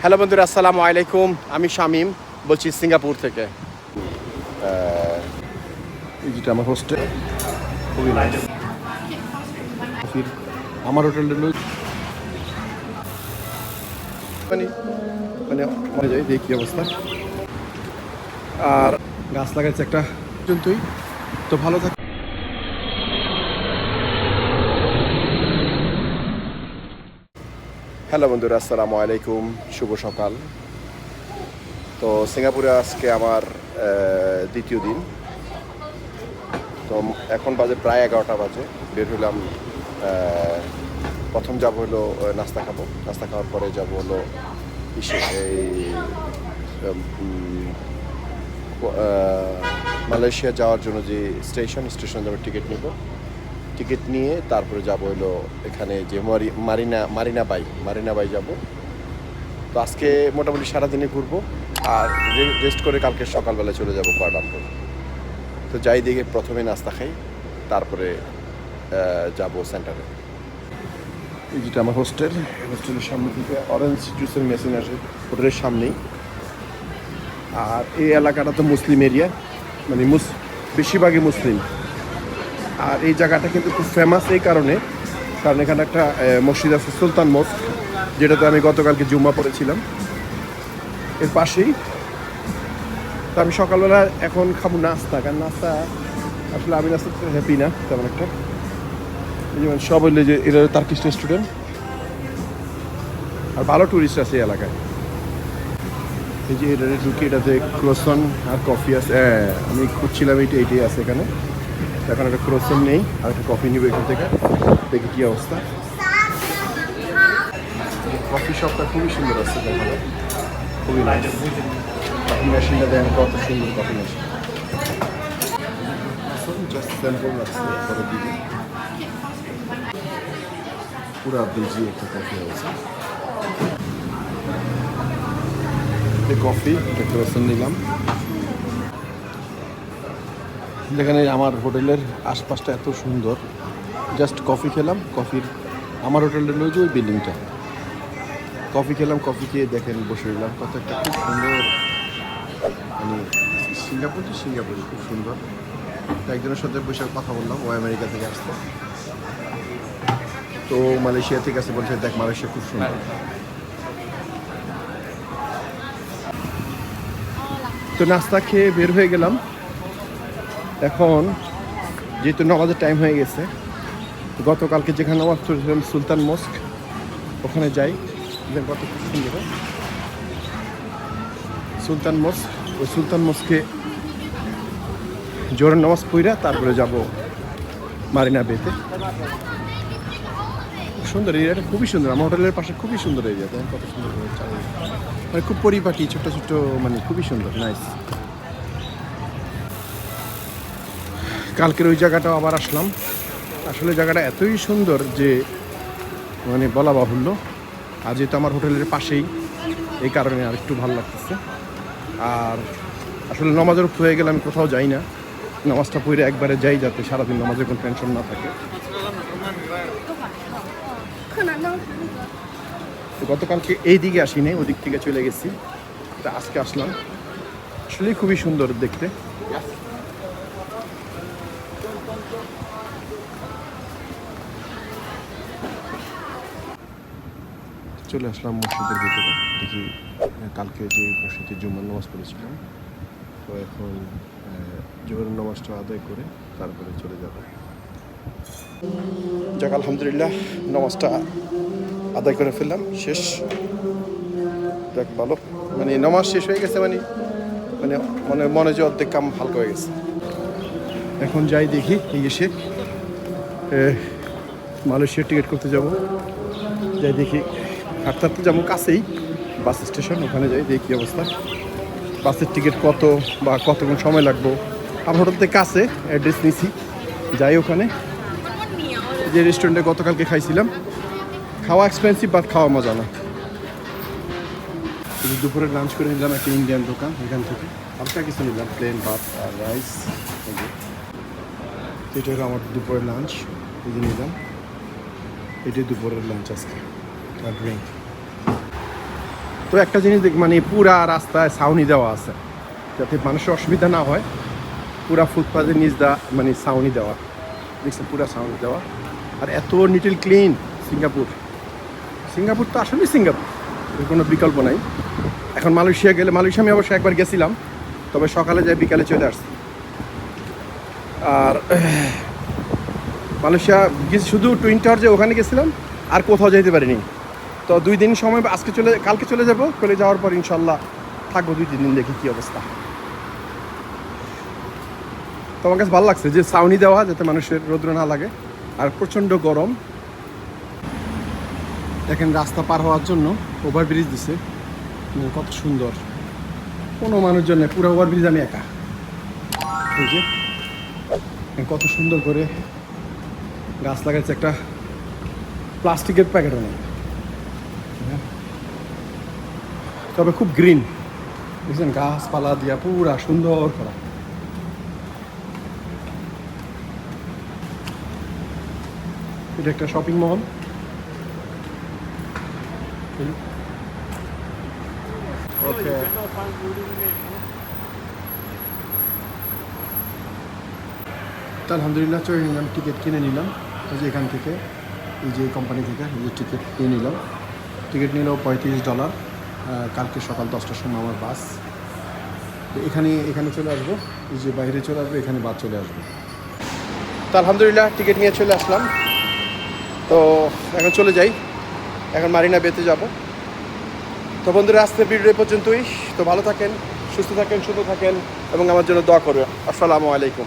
Hello বন্ধুরা, আসসালামু আলাইকুম। আমি শামিম, বলছি সিঙ্গাপুর থেকে। যেটা আমার হোস্টেল খুবই। আমার হোটেলের লোক মানে মানে মনে যাই দেখি অবস্থা। আর গাছ লাগাচ্ছে একটা। জন্তুই তো ভালো থাকে। হ্যালো বন্ধুরা, আসসালামু আলাইকুম, শুভ সকাল। তো সিঙ্গাপুরে আজকে আমার দ্বিতীয় দিন। তো এখন বাজে প্রায় এগারোটা বাজে, বের হলাম প্রথম যাব হলো নাস্তা খাব। নাস্তা খাওয়ার পরে যাব হলো এই মালয়েশিয়া যাওয়ার জন্য যে স্টেশন স্টেশন যাব টিকিট নিব। টিকিট নিয়ে তারপরে যাব হলো এখানে যে মারি, Marina Marina bay Marina bay যাব। তো আজকে মোটামুটি সারাদিনে ঘুরবো আর রেস্ট করে কালকে সকালবেলা চলে যাব কোয়াডাম্পুর। তো যাই দিকে প্রথমে নাস্তা খাই, তারপরে যাব সেন্টারে। এই যেটা আমার হোস্টেল হোস্টেলের সামনে থেকে অরেঞ্জ জুসের মেশিন আসে, হোটেলের সামনেই। আর এই এলাকাটা তো মুসলিম এরিয়া মানে মুস, বেশিরভাগই মুসলিম। আর এই জায়গাটা কিন্তু খুব ফেমাস এই কারণে। কারণ এখানে একটা মসজিদ আছে সুলতান মস্ক যেটাতে আমি গতকালকে জুম্মা পড়েছিলাম। এর পাশেই। তো আমি সকালবেলা এখন খাব নাস্তা কারণ নাস্তা আসলে আমি নাস্তা হ্যাপি না তেমন একটা। যেমন সব হইলে যে এরা তার্কিশ স্টুডেন্ট আর ভালো টুরিস্ট আছে এই এলাকায়। এই যে এটা ঢুকে এটাতে ক্রোসন আর কফি আছে। হ্যাঁ, আমি খুঁজছিলাম এইটা এইটাই আছে এখানে। এখন একটা ক্রোসন নেই, আর একটা কফি নিব এখান থেকে। দেখি কি অবস্থা। কফি শপটা খুবই সুন্দর আছে খুবই নাইস কফি মেশিনটা দেখেন কত সুন্দর কফি মেশিন পরে একটা কফি কফি, একটা নিলাম। যেখানে আমার হোটেলের আশপাশটা এত সুন্দর। জাস্ট কফি খেলাম, কফির, আমার হলো যে ওই বিল্ডিংটা। কফি খেলাম, কফি খেয়ে দেখেন, বসে রইলাম। কত একটা খুব সুন্দর। মানে সিঙ্গাপুর তো সিঙ্গাপুর, খুব সুন্দর। একজনের সাথে বসে কথা বললাম, ও আমেরিকা থেকে আসতো তো মালয়েশিয়া থেকে আসে বলছে, দেখ, মালয়েশিয়া খুব সুন্দর। তো নাস্তা খেয়ে বের হয়ে গেলাম। এখন যেহেতু নামাজের টাইম হয়ে গেছে, গতকালকে যেখানে নামাজ পড়েছিলাম সুলতান মস্ক, ওখানে যাই। গত সুন্দর সুলতান মস্ক, ওই সুলতান মস্কে জোরের নামাজ পড়া তারপরে যাব মারিনা বেতে। সুন্দর এরিয়াটা, খুবই সুন্দর। আমার হোটেলের পাশে খুবই সুন্দর এরিয়া কত সুন্দর। মানে খুব পরিপাটি ছোট ছোট মানে খুবই সুন্দর নাইস কালকের ওই জায়গাটাও আবার আসলাম। আসলে জায়গাটা এতই সুন্দর যে মানে বলা বাহুল্য। আর যেহেতু আমার হোটেলের পাশেই, এই কারণে আর একটু ভালো লাগতেছে। আর আসলে নামাজের হয়ে গেলে আমি কোথাও যাই না। নামাজটা পড়ে একবারে যাই যাতে সারাদিন নামাজের কোনো টেনশন না থাকে। গতকালকে এই দিকে আসিনি, ওদিক থেকে চলে গেছি। তা আজকে আসলাম। আসলেই খুবই সুন্দর দেখতে। চলে আসলাম মসজিদের ভিতরে। দেখি কালকে যে মসজিদে জুম্মার নামাজ পড়েছিলাম, তো এখন জুমার নামাজটা আদায় করে তারপরে চলে যাব। যাক, আলহামদুলিল্লাহ, নামাজটা আদায় করে ফেললাম, শেষ। দেখ ভালো। মানে নামাজ শেষ হয়ে গেছে মানে মানে মানে মনে যে অর্ধেক কাম হালকা হয়ে গেছে। এখন যাই দেখি এসে মালয়েশিয়ার টিকিট করতে যাব। যাই দেখি হাঁটতে হাঁটতে যেমন কাছেই বাস স্টেশন, ওখানে যাই, দেখি অবস্থা। বাসের টিকিট কত বা কতক্ষণ সময় লাগবো? আমার হোটেল থেকে কাছে অ্যাড্রেস নিছি, যাই ওখানে। যে রেস্টুরেন্টে গতকালকে খাইছিলাম, খাওয়া এক্সপেন্সিভ বাট খাওয়া মজা না। দুপুরে লাঞ্চ করে নিলাম একটা ইন্ডিয়ান দোকান, এখান থেকে। হালকা কিছু নিলাম প্লেন ভাত আর রাইস এটা হলো আমার দুপুরের লাঞ্চ এই নিলাম। এটাই দুপুরের লাঞ্চ আজকে। ড্রিঙ্ক তো একটা জিনিস দেখ মানে পুরা রাস্তায় ছাউনি দেওয়া আছে, যাতে মানুষের অসুবিধা না হয়, পুরা ফুটপাথের নিচ দা মানে ছাউনি দেওয়া। দেখছেন, পুরা ছাউনি দেওয়া। আর এত নিটিল ক্লিন সিঙ্গাপুর। সিঙ্গাপুর তো আসলেই সিঙ্গাপুর কোনো বিকল্প নাই। এখন মালয়েশিয়া গেলে, মালয়েশিয়া আমি অবশ্য একবার গেছিলাম, তবে সকালে যাই, বিকালে চলে আসছি। আর মালয়েশিয়া শুধু টুইন টাওয়ার যে ওখানে গেছিলাম, আর কোথাও যেতে পারিনি। তো দুই দিন সময় আজকে চলে কালকে চলে যাব। চলে যাওয়ার পর ইনশাল্লাহ থাকব দুই, তিন দিন দেখি কি অবস্থা। তো আমার কাছে ভালো লাগছে যে ছাউনি দেওয়া যাতে মানুষের রৌদ্র না লাগে। আর প্রচণ্ড গরম। দেখেন রাস্তা পার হওয়ার জন্য ওভারব্রিজ দিছে। মানে কত সুন্দর। কোনো মানুষজন নেই, পুরো ওভারব্রিজ আমি একা। এই যে কত সুন্দর করে গাছ লাগাচ্ছে একটা প্লাস্টিকের প্যাকেটও নেই। হ্যাঁ। তবে খুব গ্রিন বুঝলেন? গাছপালা দিয়া পুরা সুন্দর করা। এটা একটা শপিং মল ওকে আলহামদুলিল্লাহ চলে নিলাম টিকিট কিনে নিলাম। যে এখান থেকে, এই যে কোম্পানি থেকে, এই যে টিকিট কিনে নিলাম। টিকিট নিল পঁয়ত্রিশ ডলার। কালকে সকাল দশটার সময় আমার বাস। তো এখানে এখানে চলে আসব। যে বাইরে চলে আসব, এখানে বাস চলে আসব। তো আলহামদুলিল্লাহ, টিকিট নিয়ে চলে আসলাম। তো এখন চলে যাই। এখন মারিনা বেতে যাব। তো বন্ধুরা আজকে ভিডিও পর্যন্তই। তো ভালো থাকেন, সুস্থ থাকেন, সুন্দর থাকেন এবং আমার জন্য দোয়া করবেন। আসসালামু আলাইকুম।